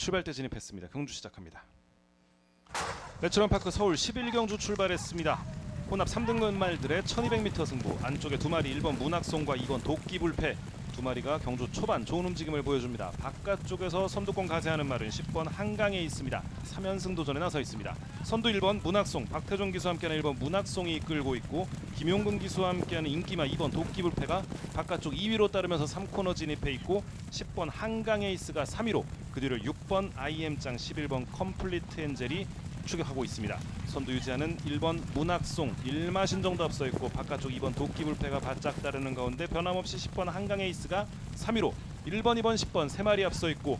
출발대 진입했습니다. 경주 시작합니다. 레츠런파크 서울 11경주 출발했습니다. 혼합 3등급 말들의 1200m 승부 안쪽에 두 마리 1번 문학송과 2번 도끼불패 두 마리가 경주 초반 좋은 움직임을 보여줍니다. 바깥쪽에서 선두권 가세하는 말은 10번 한강에 있습니다. 3연승 도전에 나서 있습니다. 선두 1번 문학송 박태종 기수와 함께하는 1번 문학송이 이끌고 있고 김용근 기수와 함께하는 인기마 2번 도끼불패가 바깥쪽 2위로 따르면서 3코너 진입해 있고 10번 한강에 이스가 3위로 그 뒤로 6번 IM짱 11번 컴플리트 엔젤이 추격하고 있습니다. 선두 유지하는 1번 문학송 1마 신 정도 앞서 있고 바깥쪽 2번 도끼불패가 바짝 따르는 가운데 변함없이 10번 한강에이스가 3위로 1번, 2번, 10번 세 마리 앞서 있고